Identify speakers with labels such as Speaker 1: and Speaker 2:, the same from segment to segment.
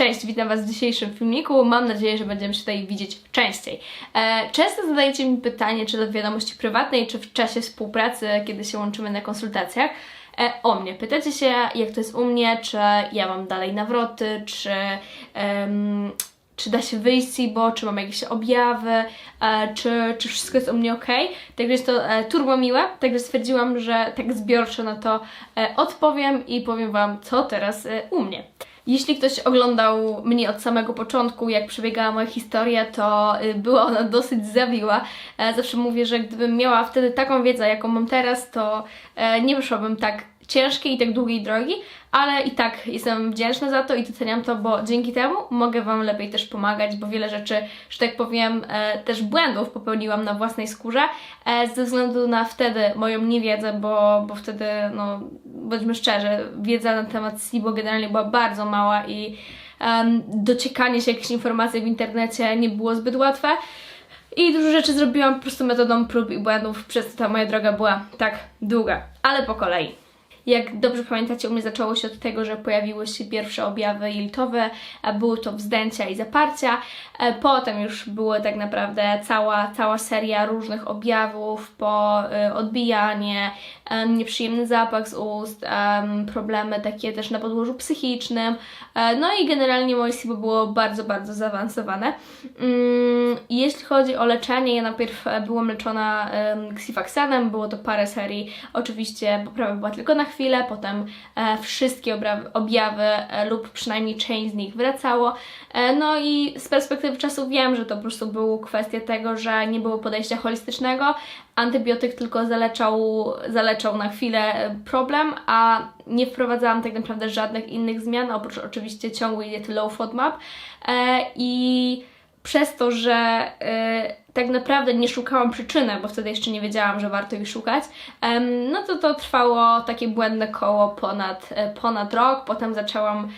Speaker 1: Cześć, witam Was w dzisiejszym filmiku. Mam nadzieję, że będziemy się tutaj widzieć częściej. E, często zadajecie mi pytanie, czy do wiadomości prywatnej, czy w czasie współpracy, kiedy się łączymy na konsultacjach, e, o mnie. Pytacie się, jak to jest u mnie, czy ja mam dalej nawroty, czy, czy da się wyjść z SIBO, czy mam jakieś objawy, e, czy, czy wszystko jest u mnie ok. Także jest to turbo miłe, także stwierdziłam, że tak zbiorczo na to odpowiem i powiem Wam, co teraz u mnie. Jeśli ktoś oglądał mnie od samego początku, jak przebiegała moja historia, to y, była ona dosyć zawiła. E, Zawsze mówię, że gdybym miała wtedy taką wiedzę, jaką mam teraz, to e, nie wyszłabym tak ciężkiej i tak długiej drogi, ale i tak jestem wdzięczna za to i doceniam to, bo dzięki temu mogę Wam lepiej też pomagać, bo wiele rzeczy, że tak powiem, e, też błędów popełniłam na własnej skórze e, ze względu na wtedy moją niewiedzę, bo, bo wtedy, no, bądźmy szczerzy, wiedza na temat SIBO generalnie była bardzo mała i em, dociekanie się jakichś informacji w internecie nie było zbyt łatwe. I dużo rzeczy zrobiłam po prostu metodą prób i błędów, przez to ta moja droga była tak długa, ale po kolei. Jak dobrze pamiętacie, u mnie zaczęło się od tego, że pojawiły się pierwsze objawy jelitowe, były to wzdęcia i zaparcia. E, Potem już była tak naprawdę cała, cała seria różnych objawów, po e, odbijanie, em, nieprzyjemny zapach z ust, em, problemy takie też na podłożu psychicznym. E, No i generalnie moje SIBO było bardzo, bardzo zaawansowane. Mm, Jeśli chodzi o leczenie, ja najpierw byłam leczona em, Xifaxanem, było to parę serii. Oczywiście poprawa była tylko na chwilę, potem e, wszystkie objawy e, lub przynajmniej część z nich wracało. E, no i z perspektywy czasu wiem, że to po prostu była kwestia tego, że nie było podejścia holistycznego. Antybiotyk tylko zaleczał, zaleczał na chwilę problem, a nie wprowadzałam tak naprawdę żadnych innych zmian, oprócz oczywiście ciągłej diety low FODMAP. I przez to, że tak naprawdę nie szukałam przyczyny, bo wtedy jeszcze nie wiedziałam, że warto ich szukać, no to to trwało takie błędne koło ponad, e, ponad rok. Potem zaczęłam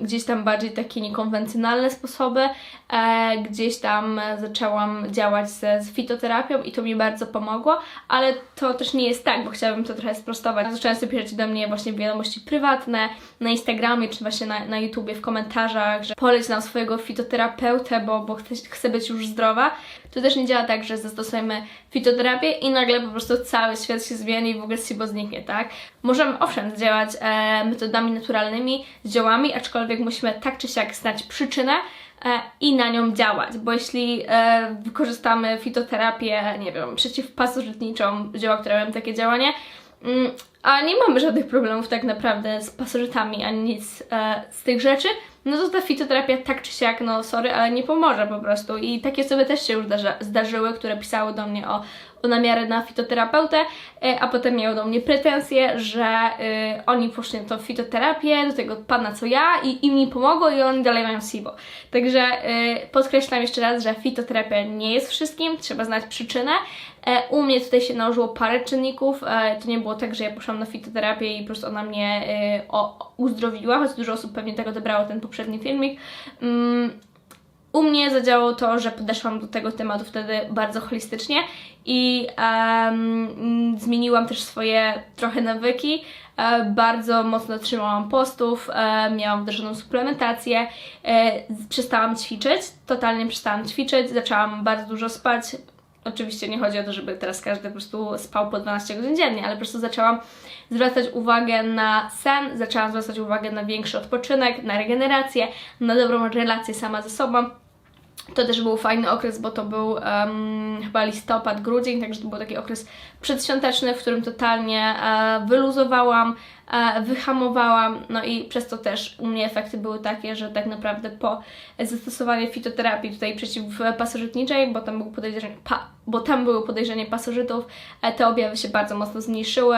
Speaker 1: gdzieś tam bardziej takie niekonwencjonalne sposoby, e, gdzieś tam zaczęłam działać ze, z fitoterapią i to mi bardzo pomogło, ale to też nie jest tak, bo chciałabym to trochę sprostować. Często piszecie do mnie właśnie wiadomości prywatne na Instagramie czy właśnie na, na YouTubie w komentarzach, że poleć nam swojego fitoterapeutę, bo, bo chcę, chcę być już zdrowa. To też nie działa tak, że zastosujemy fitoterapię i nagle po prostu cały świat się zmieni i w ogóle SIBO zniknie, tak? Możemy owszem działać e, metodami naturalnymi, z ziołami, aczkolwiek musimy tak czy siak znać przyczynę e, i na nią działać, bo jeśli e, wykorzystamy fitoterapię, nie wiem, przeciwpasożytniczą, zioła, które mają takie działanie, mm, a nie mamy żadnych problemów tak naprawdę z pasożytami ani nic e, z tych rzeczy, no to ta fitoterapia tak czy siak, no sorry, ale nie pomoże po prostu. I takie osoby też się już zdarzyły, które pisały do mnie o, o namiary na fitoterapeutę, e, a potem miały do mnie pretensje, że e, oni poszli na tą fitoterapię, do tego pana co ja i im nie pomogło i oni dalej mają SIBO. Także e, podkreślam jeszcze raz, że fitoterapia nie jest wszystkim, trzeba znać przyczynę. U mnie tutaj się nałożyło parę czynników. To nie było tak, że ja poszłam na fitoterapię i po prostu ona mnie uzdrowiła, choć dużo osób pewnie tak odebrało ten poprzedni filmik. Mm, u mnie zadziałało to, że podeszłam do tego tematu wtedy bardzo holistycznie i em, zmieniłam też swoje trochę nawyki. E, bardzo mocno trzymałam postów, e, miałam wdrożoną suplementację, e, przestałam ćwiczyć, totalnie przestałam ćwiczyć, zaczęłam bardzo dużo spać. Oczywiście nie chodzi o to, żeby teraz każdy po prostu spał po 12 godzin dziennie, ale po prostu zaczęłam zwracać uwagę na sen, zaczęłam zwracać uwagę na większy odpoczynek, na regenerację, na dobrą relację sama ze sobą. To też był fajny okres, bo to był em, chyba listopad, grudzień, także to był taki okres przedświąteczny, w którym totalnie e, wyluzowałam, e, wyhamowałam, no i przez to też u mnie efekty były takie, że tak naprawdę po zastosowaniu fitoterapii tutaj przeciwpasożytniczej, bo tam było podejrzenie, pa, bo tam było podejrzenie pasożytów, e, te objawy się bardzo mocno zmniejszyły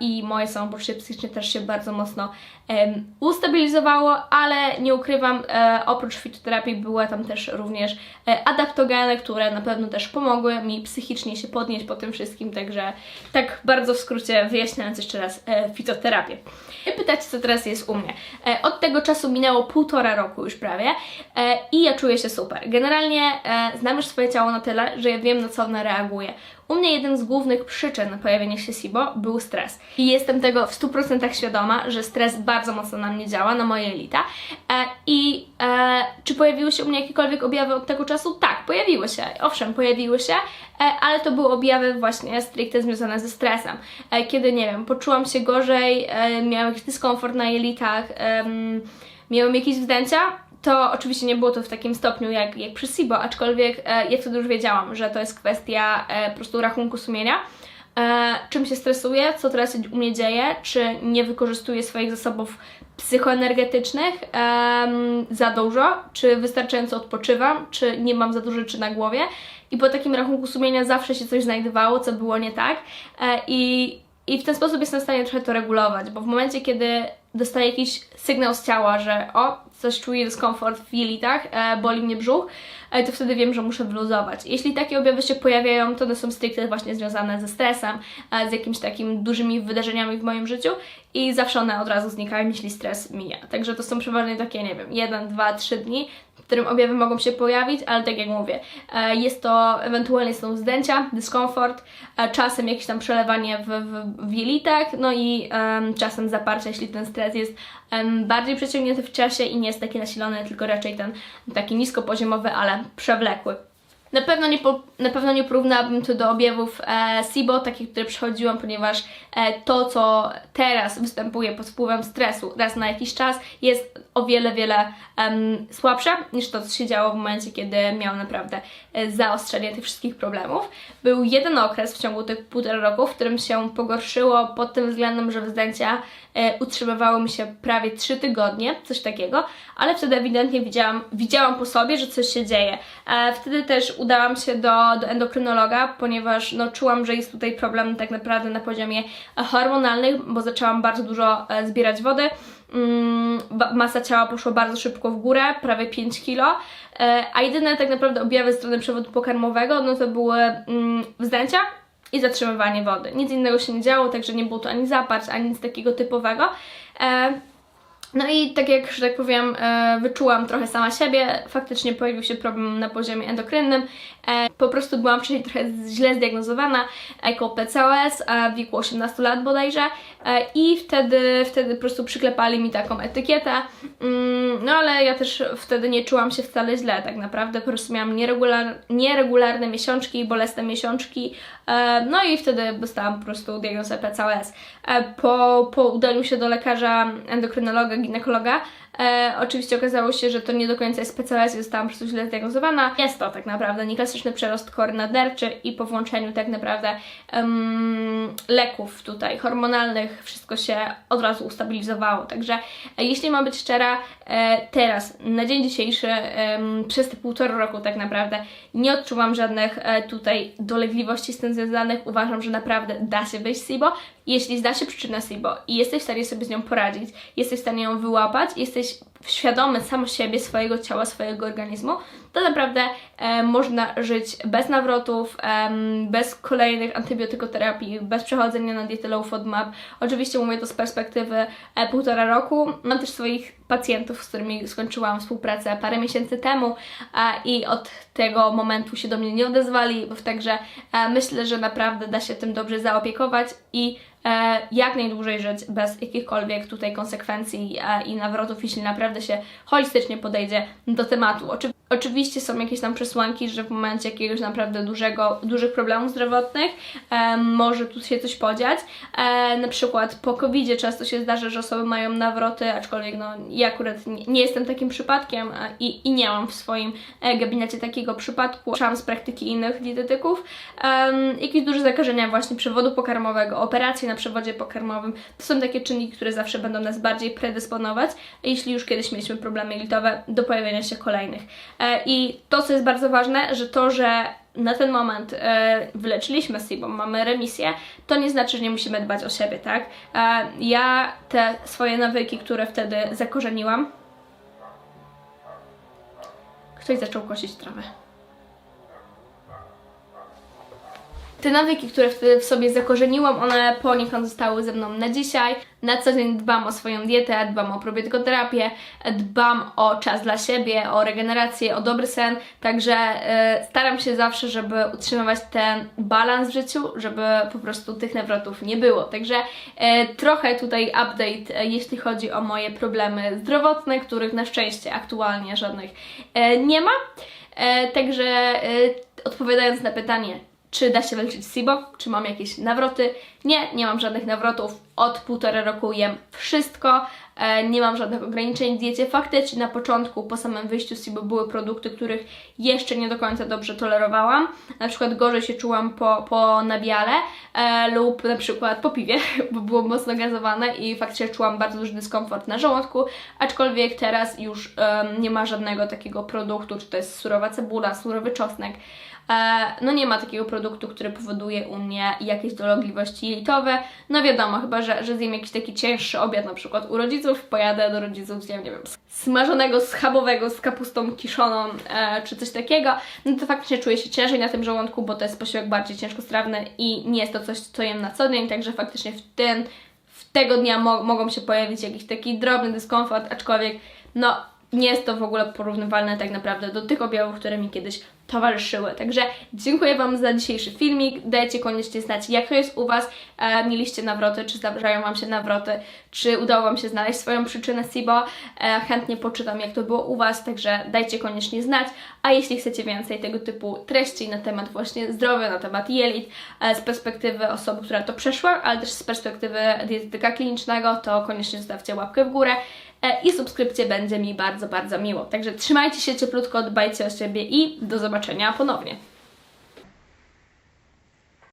Speaker 1: i moje samopoczucie psychiczne też się bardzo mocno em, ustabilizowało, ale nie ukrywam, oprócz fitoterapii były tam też również adaptogeny, które na pewno też pomogły mi psychicznie się podnieść po tym wszystkim, także tak bardzo w skrócie wyjaśniając jeszcze raz e, fitoterapię. I pytacie, co teraz jest u mnie. E, od tego czasu minęło półtora roku już prawie e, i ja czuję się super. Generalnie e, znam już swoje ciało na tyle, że ja wiem, na co ono reaguje. U mnie jeden z głównych przyczyn pojawienia się SIBO był stres. I jestem tego w 100% świadoma, że stres bardzo mocno na mnie działa, na moje elita. E, I e, czy pojawiły się u mnie jakiekolwiek objawy od tego czasu? Tak, pojawiły się. Owszem, pojawiły się, e, ale to były objawy właśnie stricte związane ze stresem. E, kiedy, nie wiem, poczułam się gorzej, e, miałam jakiś dyskomfort na jelitach, em, miałam jakieś wzdęcia, to oczywiście nie było to w takim stopniu jak, jak przy SIBO, aczkolwiek e, ja wtedy już wiedziałam, że to jest kwestia e, po prostu rachunku sumienia. E, czym się stresuję, co teraz się u mnie dzieje, czy nie wykorzystuję swoich zasobów psychoenergetycznych em, za dużo, czy wystarczająco odpoczywam, czy nie mam za dużo rzeczy na głowie. I po takim rachunku sumienia zawsze się coś znajdowało, co było nie tak. E, i, I w ten sposób jestem w stanie trochę to regulować, bo w momencie, kiedy dostaję jakiś sygnał z ciała, że o, coś czuję dyskomfort w jelitach, e, boli mnie brzuch, e, to wtedy wiem, że muszę wyluzować. Jeśli takie objawy się pojawiają, to one są stricte właśnie związane ze stresem, e, z jakimiś takimi dużymi wydarzeniami w moim życiu i zawsze one od razu znikają, jeśli stres mija. Także to są przeważnie takie, nie wiem, jeden, dwa, trzy dni, w którym objawy mogą się pojawić, ale tak jak mówię, e, jest to ewentualnie są zdęcia, dyskomfort, e, czasem jakieś tam przelewanie w, w, w jelitach, no i em, czasem zaparcie, jeśli ten stres jest em, bardziej przeciągnięty w czasie i nie jest taki nasilony, tylko raczej ten taki niskopoziomowy, ale przewlekły. Na pewno nie, po, na pewno nie porównałabym to do objawów e, SIBO, takich, które przechodziłam, ponieważ e, to, co teraz występuje pod wpływem stresu raz na jakiś czas, jest o wiele, wiele em, słabsze niż to, co się działo w momencie, kiedy miałam naprawdę e, zaostrzenie tych wszystkich problemów. Był jeden okres w ciągu tych półtora roku, w którym się pogorszyło pod tym względem, że wzdęcia e, utrzymywały mi się prawie 3 tygodnie, coś takiego, ale wtedy ewidentnie widziałam, widziałam po sobie, że coś się dzieje. E, wtedy też udałam się do, do endokrynologa, ponieważ no, czułam, że jest tutaj problem tak naprawdę na poziomie e, hormonalnych, bo zaczęłam bardzo dużo e, zbierać wody. Mm, masa ciała poszła bardzo szybko w górę, prawie 5 kg, e, a jedyne tak naprawdę objawy strony przewodu pokarmowego, no to były mm, wzdęcia i zatrzymywanie wody. Nic innego się nie działo, także nie było to ani zaparć, ani nic takiego typowego. No i tak jak, że tak powiem, e, wyczułam trochę sama siebie, faktycznie pojawił się problem na poziomie endokrynnym. E, po prostu byłam wcześniej trochę źle zdiagnozowana jako PCOS e, w wieku 18 lat bodajże i wtedy, wtedy po prostu przyklepali mi taką etykietę. Mm, no ale ja też wtedy nie czułam się wcale źle, tak naprawdę po prostu miałam nieregular, nieregularne miesiączki, bolesne miesiączki, no i wtedy dostałam po prostu diagnozę PCOS. Po, po udaniu się do lekarza endokrynologa, ginekologa, e, oczywiście okazało się, że to nie do końca jest i zostałam po prostu źle zdiagnozowana. Jest to tak naprawdę nieklasyczny przerost kory nadnerczy i po włączeniu tak naprawdę em, leków tutaj hormonalnych wszystko się od razu ustabilizowało. Także e, jeśli mam być szczera, e, teraz, na dzień dzisiejszy, em, przez te półtora roku tak naprawdę nie odczuwam żadnych e, tutaj dolegliwości z tym związanych. Uważam, że naprawdę da się wyjść z SIBO. Jeśli zda się przyczyna SIBO i jesteś w stanie sobie z nią poradzić, jesteś w stanie ją wyłapać, jesteś seç świadomy sam siebie, swojego ciała, swojego organizmu, to naprawdę e, można żyć bez nawrotów, em, bez kolejnych antybiotykoterapii, bez przechodzenia na dietę low FODMAP. Oczywiście mówię to z perspektywy e, półtora roku. Mam też swoich pacjentów, z którymi skończyłam współpracę parę miesięcy temu a, i od tego momentu się do mnie nie odezwali, także e, myślę, że naprawdę da się tym dobrze zaopiekować i e, jak najdłużej żyć bez jakichkolwiek tutaj konsekwencji e, i nawrotów, jeśli naprawdę się holistycznie podejdzie do tematu. Oczy oczywiście są jakieś tam przesłanki, że w momencie jakiegoś naprawdę dużego, dużych problemów zdrowotnych e, może tu się coś podziać. E, na przykład po covid często się zdarza, że osoby mają nawroty, aczkolwiek no, ja akurat nie, nie jestem takim przypadkiem e, i, i nie mam w swoim e, gabinecie takiego przypadku. Słyszałam z praktyki innych dietetyków. Em, jakieś duże zakażenia właśnie przewodu pokarmowego, operacje na przewodzie pokarmowym. To są takie czynniki, które zawsze będą nas bardziej predysponować, jeśli już kiedyś mieliśmy problemy jelitowe, do pojawienia się kolejnych. E, I to, co jest bardzo ważne, że to, że na ten moment e, wyleczyliśmy SIBO, mamy remisję, to nie znaczy, że nie musimy dbać o siebie, tak? E, ja te swoje nawyki, które wtedy zakorzeniłam, ktoś zaczął kosić trawę. Te nawyki, które wtedy w sobie zakorzeniłam, one poniekąd zostały ze mną na dzisiaj. Na co dzień dbam o swoją dietę, dbam o probiotykoterapię, dbam o czas dla siebie, o regenerację, o dobry sen, także e, staram się zawsze, żeby utrzymywać ten balans w życiu, żeby po prostu tych nawrotów nie było. Także e, trochę tutaj update, e, jeśli chodzi o moje problemy zdrowotne, których na szczęście aktualnie żadnych e, nie ma. E, także e, odpowiadając na pytanie, czy da się walczyć z SIBO, czy mam jakieś nawroty? Nie, nie mam żadnych nawrotów. Od półtora roku jem wszystko, e, nie mam żadnych ograniczeń w diecie. Faktycznie na początku, po samym wyjściu z SIBO były produkty, których jeszcze nie do końca dobrze tolerowałam. Na przykład gorzej się czułam po, po nabiale e, lub na przykład po piwie, bo było mocno gazowane i faktycznie czułam bardzo duży dyskomfort na żołądku, aczkolwiek teraz już em, nie ma żadnego takiego produktu, czy to jest surowa cebula, surowy czosnek, E, no nie ma takiego produktu, który powoduje u mnie jakieś dolegliwości jelitowe. No wiadomo, chyba, że, że zjem jakiś taki cięższy obiad, na przykład u rodziców, pojadę do rodziców, zjem, nie wiem, smażonego, schabowego z kapustą kiszoną, e, czy coś takiego, no to faktycznie czuję się ciężej na tym żołądku, bo to jest posiłek bardziej ciężkostrawny i nie jest to coś, co jem na co dzień, także faktycznie w ten, w tego dnia mo- mogą się pojawić jakiś taki drobny dyskomfort, aczkolwiek no nie jest to w ogóle porównywalne tak naprawdę do tych objawów, które mi kiedyś towarzyszyły. Także dziękuję Wam za dzisiejszy filmik. Dajcie koniecznie znać, jak to jest u Was. E, mieliście nawroty, czy zdarzają Wam się nawroty, czy udało Wam się znaleźć swoją przyczynę SIBO. E, chętnie poczytam, jak to było u Was, także dajcie koniecznie znać. A jeśli chcecie więcej tego typu treści na temat właśnie zdrowia, na temat jelit, e, z perspektywy osoby, która to przeszła, ale też z perspektywy dietetyka klinicznego, to koniecznie zostawcie łapkę w górę i subskrypcję będzie mi bardzo, bardzo miło. Także trzymajcie się cieplutko, dbajcie o siebie i do zobaczenia ponownie.